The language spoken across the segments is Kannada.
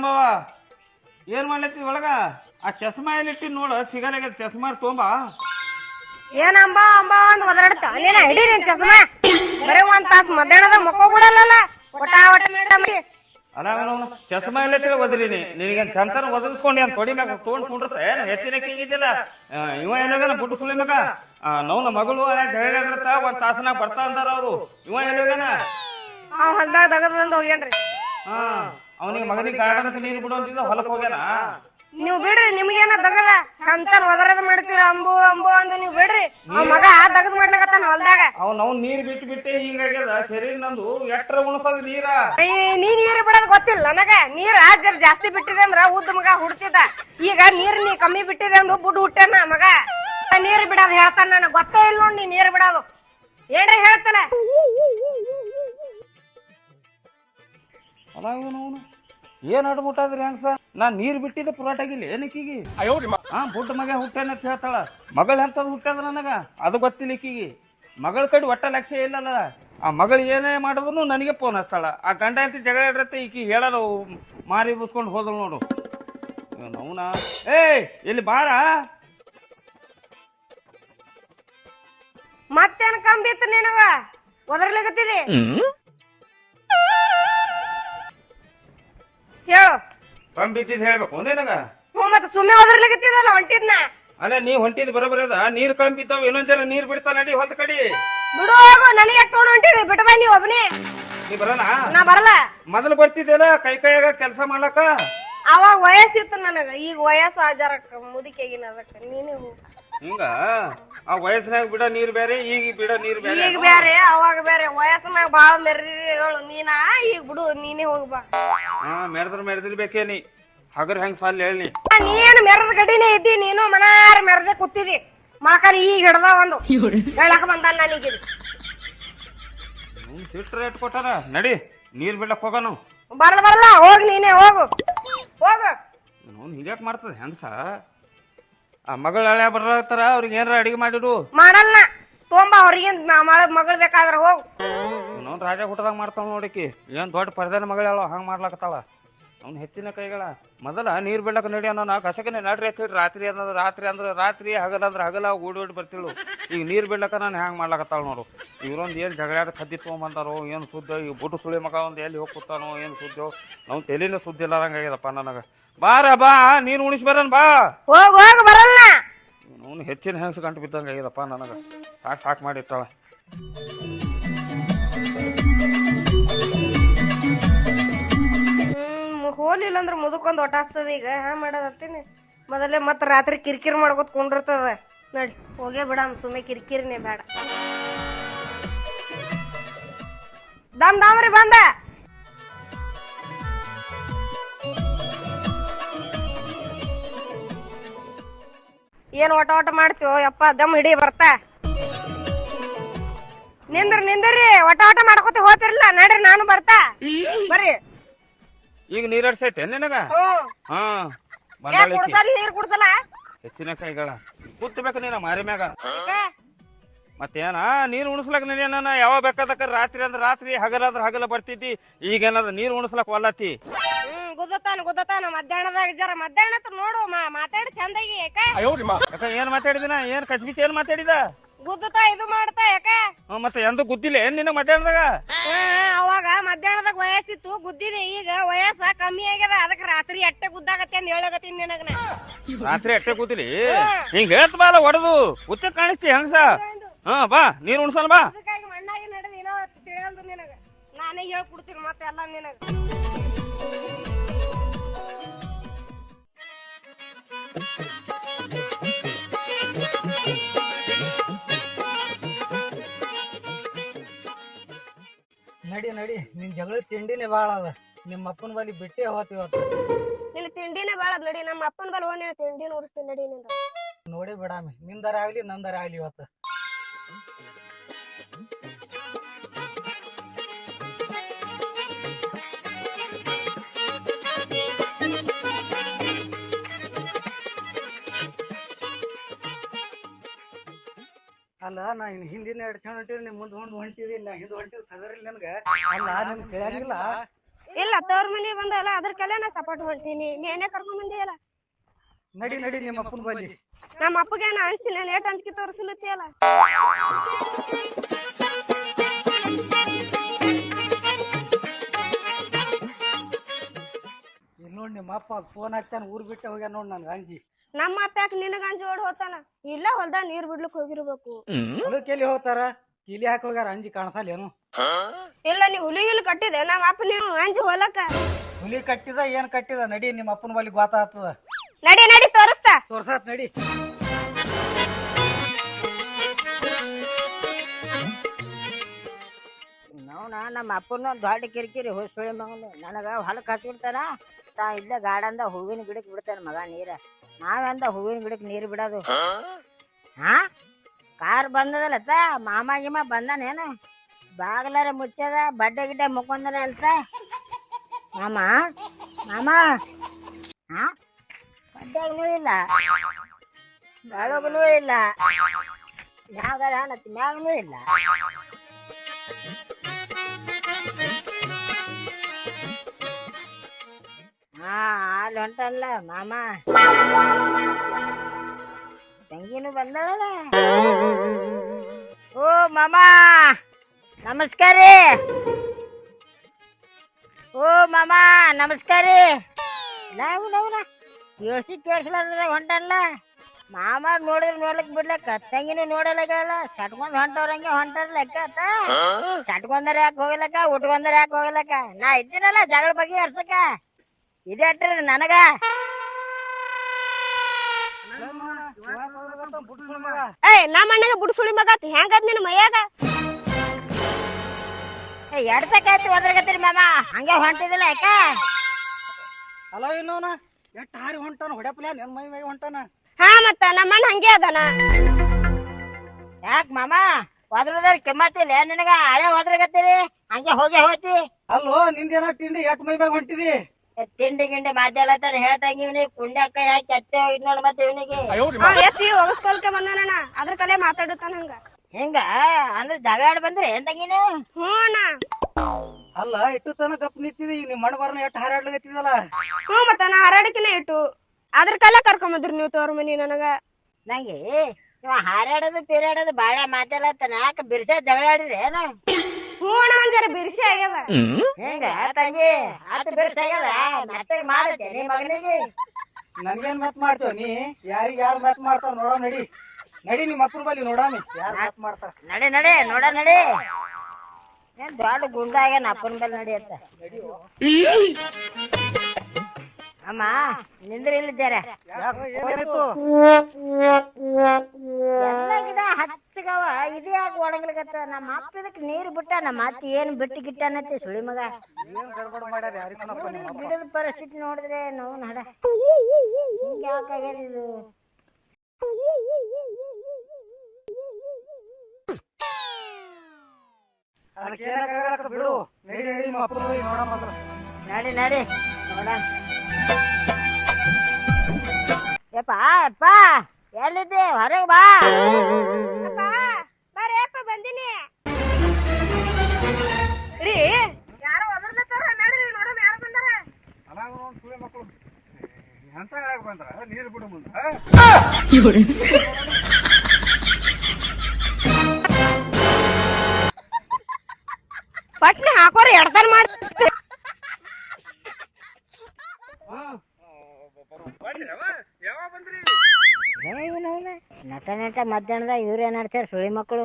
ಅಂಬವ್ವ ಏನ್ ಮಾಡ್ಲತ್ತಿ ಒಳಗ? ಆ ಚಸ್ಮಾ ಎಲ್ಲಿಟ್ಟಿ ನೋಡ ಸಿಗಲಾಗ್ಯದ ಚಸ್ಮಾ ತೋಂಬಾ ಏನ್ ಅಂಬ ಅಂಬ ಅಂತ ಒದರಾಡ್ತ? ನೀನ ಹಿಡಿ ನಿನ್ ಚಸ್ಮಾ? ಬರೇ ಒಂದ್ ತಾಸ್ ಮಧ್ಯಾಹ್ನದ ಮಕ್ಕೋ ಬಿಡಲ್ಲ ಒಟ ಒಟ ಮೇಡಮ್ ಅಲ್ಲ ಅವ್ನು ಚಸ್ಮಾ ಎಲ್ಲೈತಿ ಒದರಿನಿ. ನಿನಗೆ ಚಂತನ ಒದರಿಸ್ಕೊಂಡು ಏನ್ ತೊಡಿ ಮ್ಯಾಗ ತೊಗೊಂಡ್ ಕುಂಡ್ರತ? ಏನ್ ಹೆಚ್ಚಿನ ಕಿಂಗಿದ್ದಿಲ್ಲ ಇವ ಏನಾಗ ಬುಟ್ಟು ಸುಳಿ ಮಗ ನವ್ನ ಮಗಳು ಜಗಳ ಒಂದ್ ತಾಸನಾಗ ಬರ್ತಾ ಅಂತಾರ ಅವ್ರು. ಇವ ಏನಾಗನ ಹೊಲ್ದಾಗ ತಗದ್ ಹೋಗ್ಯಾನ್ರಿ. ಹಾ. ಅವನಿಗೆ ಮಗನಿಗೆ ಗಾರ್ಡನ್ ನೀರು ಬಿಡು ಅಂತಿದ್ದ ಹೊಲಕ್ ಹೋಗ್ಯಾನ? ನೀವ್ ಬಿಡ್ರಿ ನಿಮ್ಗೇನ ದಗದ? ಚಂತನ್ ಒದರದ ಮಾಡ್ತೀರಿ ಅಂಬು ಅಂಬು ಅಂದು ನೀವು ಬಿಡ್ರಿ. ಅವ್ ಮಗ ದಗದ್ ಮಾಡ್ಲಕತ್ತಾನ ಹೊಲ್ದಾಗ? ಅವ್ನ ಅವ್ನ ನೀರ್ ಬಿಟ್ಟು ಬಿಟ್ಟೆ ಹಿಂಗಾಗ್ಯದ ಶರೀರ ನಂದು ಎಟ್ರ ಉಣಸದ ನೀರ? ಏ, ನೀ ನೀರ್ ಬಿಡೋದ್ ಗೊತ್ತಿಲ್ಲ ನನಗ. ನೀರ್ ಜರ್ ಜಾಸ್ತಿ ಬಿಟ್ಟಿದೆ ಅಂದ್ರ ಉದ್ದ ಮಗ ಹುಡ್ತಿದ್ದ. ಈಗ ನೀರ್ ನೀ ಕಮ್ಮಿ ಬಿಟ್ಟಿದೆ ಅಂದು ಬುಡ್ ಹುಟ್ಟ್ಯಾನ ಮಗ. ನೀರ್ ಬಿಡೋದ್ ಹೇಳ್ತಾನ ನನಗ್. ಗೊತ್ತೇ ಇಲ್ಲ ನೋಡಿ ನೀ ನೀರ್ ಬಿಡೋದು. ಏನ್ರ ಹೇಳ್ತಾನೆ? ಅಲ್ಲ ಇವನು ಏನ್ ಹೆಂಗ್ ಸರ್ ನಾ ನೀರ್ ಬಿಟ್ಟಿದ್ದೆ ಪುರಾಟಾಗಿಲ್ಲ ರೀ ಹಾ ಪುಟ್ಟ ಮಗ ಹುಟ್ಟೇನ ಅಂತ ಹೇಳ್ತಾಳ. ಮಗಳ ಎಂತದ್ ಹುಟ್ಟದ ನನಗ? ಅದು ಗೊತ್ತಿಲ್ಲ ಈಕಿಗಿ. ಮಗಳ ಕಡೆ ಒಟ್ಟ ಲಕ್ಷ್ಯ ಇಲ್ಲಲ್ಲ. ಆ ಮಗಳು ಏನೇ ಮಾಡಿದ್ರು ನನಗೆ ಫೋನ್ ಹಚ್ತಾಳ. ಆ ಗಂಡ ಅಂತ ಜಗಳ ಇಡತ್ತೆ ಈಕಿ ಹೇಳಲ್ಲ ಮಾರಿ ಬಸ್ಕೊಂಡು ಹೋದಳು ನೋಡು. ನೌನಾ ಏಯ್ ಇಲ್ಲಿ ಬಾರ? ಮತ್ತೇನ್ ಕಂಬಿತ್ತು ನಿನಗ? ಒದರ್ಲಿಕತ್ತಿದಿ? ಹೇಳು. ಕಂಬಿದ್ದಿದ್ ಹೇಳ್ಬೇಕು. ನಿನಗ ಹ್ಞೂ ಮತ್ತೆ ಸುಮ್ಮನೆ ಒದರ್ಲಿಕತ್ತಿದಲ್ಲ ಹೊಂಟಿದ್ನ ಅಲ್ಲ ನೀ ಹೊಂಟಿದ್ ಬರೋಬರ ಅದ. ನೀರ್ ಕಂಬಿದ್ದಾವ ಇನ್ನೊಂದ್ ಜನ ನೀರ್ ಬಿಡ್ತಾ ನಡಿ ಹೊತ್ತ ಕಡಿ. ಬಿಡು ಹೋಗು ನನಗೆ ಯಾಕೆ ತೊಗೊಂಡು ಹೊಂಟಿದಿ? ಬಿಟ್ಟು ಬಾ ನೀ ಒಬ್ಬನೇ ನೀ ಬರಲ್ಲ ನಾ ಬರಲ್ಲ. ಮೊದಲು ಬರ್ತಿದ್ದೇನ ಕೈ ಕೈಯಾಗ ಕೆಲಸ ಮಾಡ್ಲಕ್ಕ? ಅವಾಗ ವಯಸ್ಸಿತ್ತು ನನಗ. ಈಗ ವಯಸ್ಸು ಆಜಾರಕ್ಕ ಮುದುಕಿಯಾಗಿನ ಅದಕ್ಕ. ನೀನೇ ಹೋಗು ಹಿಂಗ? ಆ ವಯಸ್ಸಿನಾಗ ಬಿಡ ನೀರ್ ಬೇರೆ ಈಗ ಬಿಡ ನೀರ್ ಬೇರೆ ಈಗ ಬೇರೆ ಅವಾಗ ಬೇರೆ ವಯಸ್ಸಿನಾಗ ಬಾಳ ಮೆರ್ರಿ ಹೇಳು ನೀನಾ? ಈಗ ಬಿಡು ನೀನೇ ಹೋಗಿ ಬಾ. ಹಾ ಮೆರೆದ್ರ ಬೇಕೇ ನೀ. ಹಗರ್ ಹೆಂಗ್ ಸಾಲ್ ಹೇಳಿ ನೀನು ಮೆರದ ಗಡಿನೇ ಇದ್ದಿ ನೀನು ಮನಾರ ಮೆರದೆ ಕೂತಿದಿ. ಮೊಳಕಾಲ ಈಗ ಹಿಡ್ದ ಒಂದು. ಹೇಳಕ್ ಬಂದ ನನಗೆ ಅವ್ನು ಸಿಟ್ಟ ರೇಟ್ ಕೊಟ್ಟಾರ? ನಡಿ ನೀರ್ ಬಿಡ್ಲಕ್ ಹೋಗೋನು ಬರಲ್ಲ ಬರಲ್ಲ ಹೋಗ್ ನೀನೇ ಹೋಗು. ಹೋಗು. ಅವ್ನು ಹಿಂಗ್ಯಾಕ್ ಮಾಡ್ತದ ಹೆಂಗ್ಸ? ಆ ಮಗಳ ಹಳೆ ಬರ್ತಾರ ಅವ್ರಿಗೆ ಏನಾರ ಅಡಿಗೆ ಮಾಡಿಡು. ಮಾಡಲ್ಲ. ತೊಂಬ ಅವ್ರಿಗೆ ಮಗಳು ಬೇಕಾದ್ರ ಹೋಗು. ರಾಜಾ ರಾಜ ಹುಟ್ಟದಾಗ ಮಾಡ್ತಾವ ನೋಡಿಕಿ ಏನ್ ದೊಡ್ಡ ಪರದಾನ ಮಗಳ ಹಂಗ ಮಾಡ್ಲಾಕತ್ತಾಳ. ಅವ್ನು ಹೆಚ್ಚಿನ ಕೈಗಳ. ಮೊದಲ ನೀರ್ ಬಿಡ್ಲಕ್ಕ ನಡಿ ಅನ್ನೋ ಕಸಕನೆ ನಡ್ರಿ ಹೇಳಿ ರಾತ್ರಿ ಅನ್ನೋದು ರಾತ್ರಿ ಅಂದ್ರೆ ರಾತ್ರಿ ಹಗಲ ಅಂದ್ರೆ ಹಗಲ ಓಡಿ ಓಡಿ ಬರ್ತಿಳು. ಈಗ ನೀರ್ ಬಿಡ್ಲಕ್ಕ ನಾನು ಹ್ಯಾಂಗ ಮಾಡ್ಲಾಕತ್ತಾಳ ನೋಡು. ಇವ್ರೊಂದು ಏನು ಜಗಳಾಡ ಕದ್ದಿ ತೊಗೊಂಬಂದಾರೋ ಏನು ಸುದ್ದ ಈ ಬುಟ್ಟು ಸುಳಿ ಮಗ ಒಂದು ಎಲ್ಲಿ ಹೋಗಿ ಕೂತಾನೋ ಏನು ಸುದ್ದೋ ನಾವು ತಲೆನ ಸುದ್ದಿ ಇಲ್ಲಾರಂಗಾಗ್ಯದಪ್ಪ ನನಗೆ. ಬಾರ ಬಾ ನೀನು ಉಣಿಸಿ ಬರನ್ ಬಾ. ಹೋಗ್ ಹೋಗ್ ಬರಲ್ಲ. ಅವನು ಹೆಚ್ಚಿನ ಹೆಂಗಸ ಗಂಟು ಬಿದ್ದಂಗೆ ಆಗ್ಯದಪ್ಪ ನನಗೆ. ಸಾಕು ಸಾಕು ಮಾಡಿಟ್ಟಾಳ ಹ್ಮ್ ಹೋಲಿಲ್ಲ ಅಂದ್ರೆ ಮುದುಕೊಂದು ಒಟ್ಟಾಸ್ತದ ಈಗ. ಹಾ ಮಾಡೋದತ್ತೀನಿ ಮೊದಲೇ ಮತ್ತೆ ರಾತ್ರಿ ಕಿರಿಕಿರಿ ಮಾಡ್ಕೊತ ಕುಂಡಿರ್ತದ. ನೋಡಿ ಹೋಗೇ ಬಿಡ ಸುಮ್ಮನೆ ಕಿರಿಕಿರಿನೇ ಬೇಡ. ದಮ್ ದಾಮ್ರಿ ಬಂದ. ಏನ್ ಓಟ ಓಟ ಮಾಡ್ತೀವೋ ಯಪ್ಪ ದಮ್ ಹಿಡಿ ಬರ್ತಾ. ನಿಂದ್ರ ನಿಂದ್ರಿ ಓಟ ಓಟ ಮಾಡ್ಕೋತ ಹೋತಿರ್ಲಿಲ್ಲ ನಡ್ರಿ ನಾನು ಬರ್ತಾ. ಬರ್ರಿ. ಈಗ ನೀರಡ್ಸೈತೆ ನಿನಗ? ಹಾ ಯಾಕ್ ಬಂದಾಳಿಕಿ ಕುಡ್ಸಲ್ಲ ನೀರ್ ಕುಡ್ಸಲ್ಲ? ಹೆಚ್ಚಿನ ಕೈಗಳ. ಕೂತ್ಬೇಕು ನೀನ ಮಾರಿ ಮ್ಯಾಗ? ಮತ್ತೇನ? ನೀರು ಉಣಿಸ್ಲಕ್ ನೀನ ಯಾವ ಬೇಕಾದಕ್ಕ ರಾತ್ರಿ ಅಂದ್ರ ರಾತ್ರಿ ಹಗಲಾದ್ರ ಅಂದ್ರೆ ಹಗಲ ಬರ್ತಿದ್ದಿ. ಈಗ ಏನಾದ್ರ ನೀರು ಉಣಿಸ್ಲಕ್ ಒಲ್ಲತ್ತಿ? ಹ್ಮ್ ಗುದ್ದತಾನ ಗುದ್ದತಾನ ಮಧ್ಯಾಹ್ನದಾಗ ಜರ ಮಧ್ಯಾಹ್ನ ನೋಡು ಮಾ- ಮಾತಾಡಿ ಚಂದಾಗಿ ಯಾಕ ಯಾಕ ಏನ್ ಮಾತಾಡಿದಿನ? ಏನ್ ಕಚ್ಬಿಚ್ ಏನ್ ಮಾತಾಡಿದ? ಗುದ್ದತಾ ಇದು ಮಾಡ್ತಾ ಯಾಕ ಹ್ಮ್, ಮತ್ತೆ ಎಂದೂ ಗುದ್ದಿಲ್ಲ. ಏನ್ ನಿನ್ನ ಮಧ್ಯಾಹ್ನದಾಗ? ಹಾ, ಅವಾಗ ಮಧ್ಯಾಹ್ನದಾಗ ವಯಸ್ಸಿತ್ತು ಗುದ್ದಿನಿ. ಈಗ ವಯಸ್ಸ ಕಮ್ಮಿ ಆಗ್ಯದ. ಅದಕ್ಕೆ ರಾತ್ರಿ ಅಟ್ಟೆ ಗುದ್ದಾಗತ್ತೆ ಅಂತ ಹೇಳಕತ್ತೀನಿ ನಿನಗ ನಾ. ರಾತ್ರಿ ಅಟ್ಟೆ ಕೂತಿಲಿ ಹಿಂಗ್ ಹೇಳ್ತ ಬಾಲ ಹೊಡೆದು ಹುಚ್ಚ ಕಾಣಿಸ್ತಿ ಹಂಗಸ? ಹಾ ಬಾ ನೀರ್ ಉಣ್ಸಲ್ ಬಾ. ಅದಕ್ಕಾಗಿ ಮಣ್ಣಾಗಿ ನಡೆದು ಏನೋ ತಿಳಿಯಲ್ದು ನಿನಗ. ನಾನೇ ಹೇಳ್ಕೊಡ್ತೀನಿ ಮತ್ತೆ ಎಲ್ಲ ನಿನಗ. ನಡಿ ನಡಿ. ನಿನ್ ಜಗಳ ತಿಂಡಿನೇ ಬಾಳ ಅದ. ನಿಮ್ಮ ಅಪ್ಪನ ಬಲಿ ಬಿಟ್ಟೆ ಹೋತ್ ಇವತ್ತು? ನಿನ್ನ ತಿಂಡಿನೇ ಬಾಳ ನಡಿ. ನಮ್ಮ ಅಪ್ಪನ ಬಲ್ ಹೋಗಿ ತಿಂಡಿ ಉಡಿಸ್ತೀನಿ ನಡಿ ನಿಂದ. ನೋಡಿ ಬಿಡಾಮಿ ನಿಂದರ ಆಗ್ಲಿ ನಂದರ ಆಗ್ಲಿ ಇವತ್ತು. ಅಲ್ಲ ನಾ ಇನ್ ಹಿಂದಿನ ಎರಡು ಚಂದ ಹೊಂಟಿರಿ ನಿಮ್ ಮುಂದ್ ಹೊಂಡ್ ಹೊಂಟಿರಿ ನಾ ಹಿಂದ್ ಹೊಂಟಿರಿ ಸದರಿಲ್ಲ ನನ್ಗೆ. ಅಲ್ಲ ನಿಮ್ ಕೇಳಂಗಿಲ್ಲ? ಇಲ್ಲ ತವ್ರ ಮನಿ ಬಂದಲ್ಲ ಅದ್ರ ಕಲೆ ನಾ ಸಪೋರ್ಟ್ ಹೊಂಟೀನಿ. ನೀನೇ ಕರ್ಕೊಂಡ್ ಬಂದಿಯಲ್ಲ? ನಡಿ ನಡಿ ನಿಮ್ಮ ಅಪ್ಪನ ಬನ್ನಿ ನಮ್ಮ ಅಪ್ಪಗೆ ನಾ ಅನ್ಸ್ತೀನಿ ನಾನು ಏಟ್ ಅಂಜಿಕೆ ತೋರಿಸ್ಲತ್ತಿಯಲ್ಲ ನೋಡಿ ನಿಮ್ಮ ಅಪ್ಪ ಫೋನ್ ಹಚ್ಚಾನ ಊರ್ ಬಿಟ್ಟ ಹೋಗ್ಯಾನ ನೋಡ್ ನನ್ ಅಂಜಿ ನಮ್ಮ ಅಪ್ಪ ಯಾಕೆ ನಿನಗ ಅಂಜಿ ಓಡ್ ಹೋತಾನ ಇಲ್ಲ ಹೊಲ್ದಾಗ ನೀರ್ ಬಿಡ್ಲಿಕ್ ಹೋಗಿರ್ಬೇಕು. ಹೊಲಕ್ಕೆ ಎಲ್ಲಿ ಹೋಗ್ತಾರ? ಕೀಲಿ ಹಾಕಿ ಹೋಗ್ಯಾರ ಅಂಜಿ ಕಾಣಸಲ್ಲೇನು ಇಲ್ಲ ನೀ ಹುಲಿ ಇಲ್ಲಿ ಕಟ್ಟಿದೆ ನಮ್ಮ ಅಪ್ಪ ನೀವು ಅಂಜಿ ಹೊಲಕ್ಕ. ಹುಲಿ ಕಟ್ಟಿದ ಏನ್ ಕಟ್ಟಿದ? ನಡಿ ನಿಮ್ಮ ಅಪ್ಪನ ಬಳಿ ಗೊತ್ತಾಗ್ತದ ನಡಿ ನಡಿ ತೋರಿಸ್ತಾ. ತೋರ್ಸಾತ್ ನಡಿ. ನಮ್ಮ ಅಪ್ಪನ ದೊಡ್ಡ ಕಿರಿಕಿರಿ ಹುಸುಳಿ ಮಗನು. ನನಗೆ ಹೊಲಕ್ಕೆ ಹಚ್ಚಿಬಿಡ್ತಾನ ತಾ ಇಲ್ಲೇ ಗಾರ್ಡನ್ದ ಹೂವಿನ ಗಿಡಕ್ಕೆ ಬಿಡ್ತಾನ ಮಗ ನೀರ. ನಾವೆಂದ ಹೂವಿನ ಗಿಡಕ್ಕೆ ನೀರು ಬಿಡೋದು. ಹಾ? ಕಾರ್ ಬಂದದಲ್ಲ ತಾ ಮಾಮ ಗಿಮ ಬಂದಾನೇನು? ಬಾಗ್ಲಾರ ಮುಚ್ಚದ ಬಡ್ಡೆ ಗಿಡ್ಡೆ ಮುಕ್ಕೊಂದನ ಅಂತ? ಮಾಮ? ಮಾಮ? ಹಾ? ಬಡ್ಡೆಗೂ ಇಲ್ಲ. ಬೆಳಗುನೂ ಇಲ್ಲ. ಮ್ಯಾಗನೂ ಇಲ್ಲ. ಹೊಂಟಲ್ಲ ಮಾಮ. ತಂಗಿನೂ ಬಂದಳಲ್ಲ. ಓ ಮಾಮ. ನಮಸ್ಕಾರ. ರೀ ಓ ಮಾಮ ನಮಸ್ಕಾರ. ರೀ ನಾವು ನವ್ನ ಕೇಳ್ಸಿ ಕೇಳಿಸ್ಲಾರ್ದ ಹೊಂಟಲ್ಲ. ಮಾಮ ನೋಡಿದ್ರೆ ನೋಡ್ಲಿಕ್ ಬಿಡ್ಲಕ್ಕ ತಂಗಿನೂ ನೋಡಲ್ಲ ಸಟ್ಕೊಂಡ್ ಹೊಂಟವ್ರಂಗೆ ಹೊಂಟಾರ ಲೆಕ್ಕ ಆತ ಸಟ್ಕೊಂಡಾರ ಯಾಕೆ ಹೋಗ್ಲಕ್ಕ ಉಟ್ಕೊಂಡಾರ ಯಾಕೆ ಹೋಗ್ಲಕ್ಕ? ನಾ ಇದ್ದೀನಲ್ಲ ಜಗಳ ಬಗ್ಗೆ ಹರ್ಸಕ್ಕ. ಇದೇ ಅಟ್ರಿ ನನಗ? ಏಯ್ ನಮ್ಮ ಅಣ್ಣಗ ಬುಡ್ ಸುಳಿ ಮಗ ಹೆಂಗದ್ ನಿನ್ನ ಮೈಯಾಗ? ಎಡ್ತಕ್ಕಾಯ್ತು ಒದ್ರಗತ್ತೀರಿ ಮಾಮ. ಹಂಗೆ ಹೊಂಟಿದಿಲ್ಲ ಯಾಕ? ಅಲ್ಲ ಇನ್ನೋನ? ಎಟ್ ಹಾರಿ ಹೊಂಟಾನ? ಹೊಡ್ಯಪ್ಲ ನನ್ ಮೈ ಮೈ ಹೊಂಟಾನ? ಹಾ ಮತ್ತ ನಮ್ಮ ಅಣ್ಣ ಹಂಗೆ ಅದನ. ಯಾಕ ಮಾಮ? ಒದ್ರದ್ರ ಕೆಮ್ಮತ್ತಿಲ್ಲ ನಿನಗ? ಹಳೆ ಒದ್ರಗತ್ತೀರಿ? ಹಂಗೆ ಹೋಗಿ ಹೋಗ್ತಿ ಅಲ್ಲೋ ನಿಂದೇನ ತಿಂಡಿ ಎಟ್ ಮೈ ಮ್ಯಾಗ ಹೊಂಟಿದಿ? ತಿಂಡಿ ಗಿಂಡಿ ಮಾಧ್ಯಮ ಹೇಳ್ತಂಗ ಪುಂಡಿ ಕುಂಡ್ಯಾಕ ಯಾಕೆ ಅತ್ತೆ ಹೋಗಿದ್ ನೋಡ್ ಮತ್ತೆ ಇವನಿಗೆ. ಎತ್ತಿ ಬಂದಾನಣ್ಣ. ಅದ್ರ ಕಲೆ ಮಾತಾಡುತ್ತಾನ ಹಂಗ. ಹಿಂಗ? ಅಂದ್ರೆ ಜಗಾಡ್ ಬಂದ್ರೆ ಏನ್ ತಂಗಿನು ಹ್ಞೂ ಅಣ್ಣ. ಅಲ್ಲ ಇಟ್ಟು ತನ ಗಪ್ ಈಗ ನಿಮ್ಮ ಮಣ್ಣು ಬರ್ನ ಎಷ್ಟು ಹಾರಾಡ್ಲಾಗತ್ತಿದಲ್ಲ ಹ್ಞೂ ಮತ್ತ ನಾ ಹಾರಾಡಕಿನ ಇಟ್ಟು. ಅದ್ರ ಕಲೆ ಕರ್ಕೊಂಬದ್ರಿ ನೀವು ತೋರ್ ಮನಿ ನನಗ. ನಂಗೆ ಇವ ಹಾರಾಡೋದು ಪೀರಾಡೋದು ಬಾಳ ಮಾತಾಡತ್ತಾನ ಯಾಕೆ ಬಿರ್ಸ ಜಗಳಾಡಿದ್ರೆ ಏನು? ಹ್ಞೂ ಅಣ್ಣ ಒಂದ್ ಜರ ಬಿರ್ಸಿ ಆಗ್ಯದ. ಹೆಂಗ? ತಂಗಿ ಆತ ಬಿರ್ಸ ಆಗ್ಯದ? ಮತ್ತೆ ಮಾಡುತ್ತೇನೆ ಮಗನಿಗೆ. ನನ್ಗೇನ್ ಮತ್ ಮಾಡ್ತೇವ ನೀ? ಯಾರಿಗ್ ಯಾರು ಮತ್ ಮಾಡ್ತಾವ ನೋಡ ನಡಿ. ನಡಿ ನಿಮ್ಮ ಅಪ್ಪನ ಬಲ್ಲಿ ನೋಡಾಮಿ. ಯಾರು ಮತ್ ಮಾಡ್ತಾರ ನಡೆ ನಡಿ ನೋಡ ನಡಿ. ಏನ್ ದೊಡ್ಡ ಗುಂಡ ಆಗ್ಯಾನ ಅಪ್ಪನ ಬಲ್ಲಿ ನಡಿ ಅಂತ. ಅಮ್ಮ ನಿಂದ್ರಿ ಇಲ್ಲಿದ್ದಾರ ಏನಾಯ್ತು ಎಲ್ಲ ಗಿಡ ಹಚ್ಚಗವ ಇದು ಯಾಕೆ ಒಣಗ್ಲಿಕತ್ತ ನಮ್ಮ ಅಪ್ಪ ಇದಕ್ಕೆ ನೀರು ಬಿಟ್ಟ ನಮ್ಮ ಅತ್ತಿ ಏನು ಬಿಟ್ಟು ಗಿಟ್ಟಾನತ್ತಿ ಸುಳಿ ಮಗ. ಗಿಡದ ಪರಿಸ್ಥಿತಿ ನೋಡಿದ್ರೆ ನೋವು ನಡ. ಹಿಂಗೆ ಯಾಕಾಗ್ಯದ ಇದು? ಬಿಡು. ನೋಡಮ್ಮ ನಡಿ ನಡಿ ನೋಡ ಯಪ್ಪ ಅಪ್ಪ ಎಲ್ಲಿದ್ದೆ? ಹೊರಗೆ ಬಾ. ಬರೇಪ್ಪ ಅಪ್ಪ ಬಂದಿನಿ. ರೀ ಯಾರೋ ಒದರ್ಲತ್ತಾರ ನಡ್ರಿ ನೋಡಮ್ ಯಾರು ಬಂದಾರ. ಸುಳಿ ಮಕ್ಕಳು. ಎಂತ ಹೇಳಕ್ ಬಂದ್ರ? ನೀರು ಬಿಡು ಮುಂದ. ಪಟ್ನೆ ಹಾಕೋರಿ ಎಡ್ತಾನ ಮಾಡ್ತ ಯಾವಾಗ ಬಂದ್ರಿ ನಟ ಮಧ್ಯಾಹ್ನದಾಗ ಮಧ್ಯಾಹ್ನದ ಇವ್ರು ಏನ್ ಆಡ್ತಾರ ಸುಳಿ ಮಕ್ಕಳು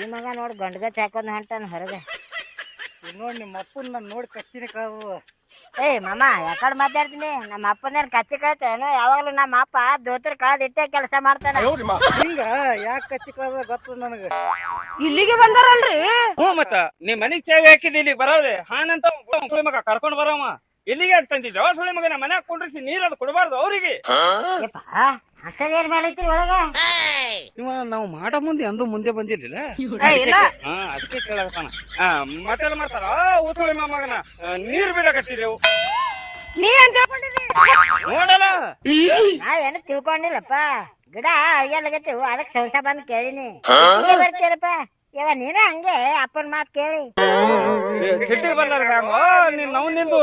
ಈ ಮಗ ನೋಡಿ ಗಂಡ್ಗ ಚಾಕೊಂಡ್ ಹೊಂಟಾನ ಹೊರಗೆ. ನೋಡಿ ನಿಮ್ಮ ಅಪ್ಪನ ನಾನು ನೋಡಿ ಕಚ್ಚಿನ ಕಾವು ಏಯ್ ಮಾಮ ಯಾಕಡೆ ಮಾತಾಡ್ತೀನಿ? ನಮ್ಮ ಅಪ್ಪನ ಕಚ್ಚಿ ಕಳ್ತೇನು ಯಾವಾಗ್ಲೂ ನಮ್ಮ ಅಪ್ಪ ದೋತ್ರ ಕಳ್ದ ಇಟ್ಟೆ ಕೆಲಸ ಮಾಡ್ತಾನ. ಹಿಂಗ ಯಾಕೆ ಕಚ್ಚಿ ಕಳ್ದ ಗೊತ್ತ ನನಗ? ಇಲ್ಲಿಗೆ ಬಂದಾರಲ್ರಿ? ಹ್ಞೂ ಮತ್ತ ನಿಮ್ಮ ಮನಿಗ್ ಸೇವೆ ಹಾಕಿದ್ ಇಲ್ಲಿಗೆ ಬರೋದೆ ಹಾನಂತ ಸುಳಿ ಮಗ ಕರ್ಕೊಂಡ್ ಬರೋಮ್ಮ ಇಲ್ಲಿಗೆ ತಂದಿದ್ದೆ? ಸುಳಿ ಮಗನ ಮನ್ಯಾಗ ಕುಂಡ್ರಿಸಿ ನೀರ್ ಅದು ಕೊಡಬಾರ್ದು ಅವ್ರಿಗೆ. ಮೇಲೆ ಒಳಗ? ಇವ ನಾವು ಮಾಡೋ ಮುಂದೆ ಅಂದು ಮುಂದೆ ಬಂದಿರ್ಲಿಲ್ಲ. ಇಲ್ಲ. ಹಾ ಅದಕ್ಕೆ ಕೇಳಕತ್ತಾನ ಹಾ ಮತ್ತೆಲ್ಲ ಮಾಡ್ತಾರ? ನೀರ್ ಬೀಳಕತ್ತಿದೆವು ನೀ ಅಂತ ತಿಳ್ಕೊಂಡಿರಿ ನೋಡಲ್ಲ. ನಾ ಏನು ತಿಳ್ಕೊಂಡಿಲ್ಲಪ್ಪ. ಗಿಡ ಅಯ್ಯಲಾಗತ್ತೀವಿ ಅದಕ್ಕೆ ಸಂಸ ಬಂದ್ ಕೇಳಿನಿ. ಬರ್ತೀರಪ್ಪ. ಇವ ನೀನ ಹಂಗೆ ಅಪ್ಪನ ಮಾತ್ ಕೇಳಿ. ಸಿಟ್ಟಿಗೆ ಬಂದಾರ ಹ್ಯಾಂಗೋ ನೀನ್ ನಾವು ನಿಂದು.